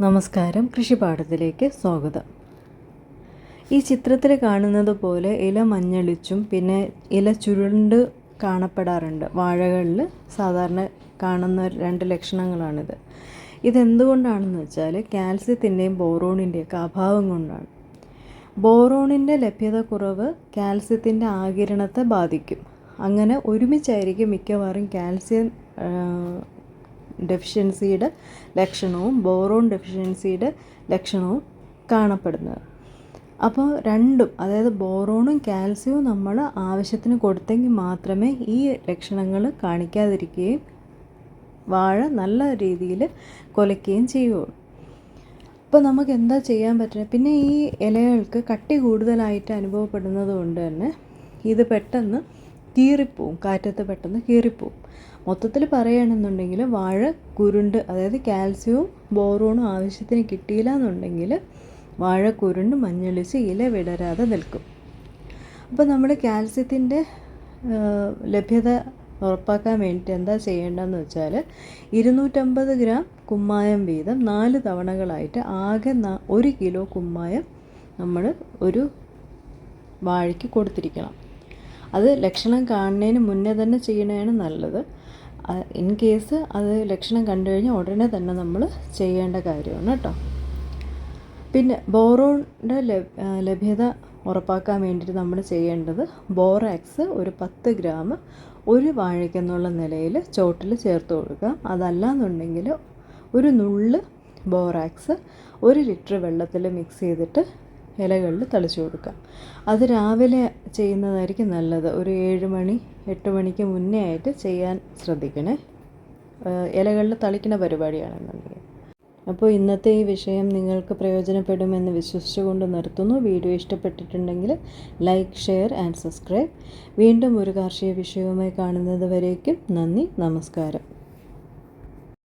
നമസ്കാരം. കൃഷിപാഠത്തിലേക്ക് സ്വാഗതം. ഈ ചിത്രത്തിൽ കാണുന്നത് പോലെ ഇല മഞ്ഞളിച്ചും പിന്നെ ഇല ചുരുണ്ട് കാണപ്പെടാറുണ്ട്. വാഴകളിൽ സാധാരണ കാണുന്ന രണ്ട് ലക്ഷണങ്ങളാണിത്. ഇതെന്തുകൊണ്ടാണെന്ന് വെച്ചാൽ കാൽസ്യത്തിന്റെയും ബോറോണിന്റെയൊക്കെ അഭാവം കൊണ്ടാണ്. ബോറോണിന്റെ ലഭ്യത കുറവ് കാൽസ്യത്തിന്റെ ആകിരണത്തെ ബാധിക്കും. അങ്ങനെ ഒരുമിച്ചായിരിക്കും മിക്കവാറും കാൽസ്യം ഡെഫിഷ്യൻസിയുടെ ലക്ഷണവും ബോറോൺ ഡെഫിഷ്യൻസിയുടെ ലക്ഷണവും കാണപ്പെടുന്നത്. അപ്പോൾ രണ്ടും അതായത് ബോറോണും കാൽസ്യവും നമ്മൾ ആവശ്യത്തിന് കൊടുത്തെങ്കിൽ മാത്രമേ ഈ ലക്ഷണങ്ങൾ കാണിക്കാതിരിക്കുകയും വാഴ നല്ല രീതിയിൽ കൊലയ്ക്കുകയും ചെയ്യുള്ളൂ അപ്പോൾ നമുക്ക് എന്താ ചെയ്യാൻ പറ്റുന്നത് പിന്നെ ഈ ഇലകൾക്ക് കട്ടി കൂടുതലായിട്ട് അനുഭവപ്പെടുന്നത് കൊണ്ട് തന്നെ ഇത് പെട്ടെന്ന് കീറിപ്പോവും കാറ്റത്ത് പെട്ടെന്ന് കീറിപ്പോവും. മൊത്തത്തിൽ പറയുകയാണെന്നുണ്ടെങ്കിൽ വാഴ കുരുണ്ട് അതായത് കാൽസ്യവും ബോറോണും ആവശ്യത്തിന് കിട്ടിയില്ല എന്നുണ്ടെങ്കിൽ വാഴ കുരുണ്ട് മഞ്ഞളിച്ച് ഇല വിടരാതെ നിൽക്കും. അപ്പോൾ നമ്മൾ കാൽസ്യത്തിന്റെ ലഭ്യത ഉറപ്പാക്കാൻ വേണ്ടിയിട്ട് എന്താ ചെയ്യേണ്ടതെന്ന് വെച്ചാൽ ഇരുന്നൂറ്റമ്പത് ഗ്രാം കുമ്മായം വീതം നാല് തവണകളായിട്ട് ആകെ ഒരു കിലോ കുമ്മായം നമ്മൾ ഒരു വാഴയ്ക്ക് കൊടുത്തിരിക്കണം. അത് ലക്ഷണം കാണുന്നതിന് മുന്നേ തന്നെ ചെയ്യണതാണ് നല്ലത്. ഇൻ കേസ് അത് ലക്ഷണം കണ്ടു കഴിഞ്ഞാൽ ഉടനെ തന്നെ നമ്മൾ ചെയ്യേണ്ട കാര്യമാണ് കേട്ടോ. പിന്നെ ബോറോണിന്റെ ലഭ്യത ഉറപ്പാക്കാൻ വേണ്ടിയിട്ട് നമ്മൾ ചെയ്യേണ്ടത് ബോറാക്സ് ഒരു പത്ത് ഗ്രാം ഒരു വാഴയ്ക്കെന്നുള്ള നിലയിൽ ചോട്ടിൽ ചേർത്ത് കൊടുക്കുക. അതല്ലാന്നുണ്ടെങ്കിൽ ഒരു നുള്ള് ബോറാക്സ് ഒരു ലിറ്റർ വെള്ളത്തിൽ മിക്സ് ചെയ്തിട്ട് ഇലകളിൽ തളിച്ചു കൊടുക്കാം. അത് രാവിലെ ചെയ്യുന്നതായിരിക്കും നല്ലത്. ഒരു ഏഴ് മണി എട്ട് മണിക്ക് മുന്നേ ആയിട്ട് ചെയ്യാൻ ശ്രദ്ധിക്കണേ. ഇലകളിൽ തളിക്കുന്ന പരിപാടിയാണെന്നുണ്ടെങ്കിൽ. അപ്പോൾ ഇന്നത്തെ ഈ വിഷയം നിങ്ങൾക്ക് പ്രയോജനപ്പെടുമെന്ന് വിശ്വസിച്ചുകൊണ്ട് നിർത്തുന്നു. വീഡിയോ ഇഷ്ടപ്പെട്ടിട്ടുണ്ടെങ്കിൽ ലൈക്ക് ഷെയർ ആൻഡ് സബ്സ്ക്രൈബ്. വീണ്ടും ഒരു കാർഷിക വിഷയവുമായി കാണുന്നത് വരേക്കും നന്ദി നമസ്കാരം.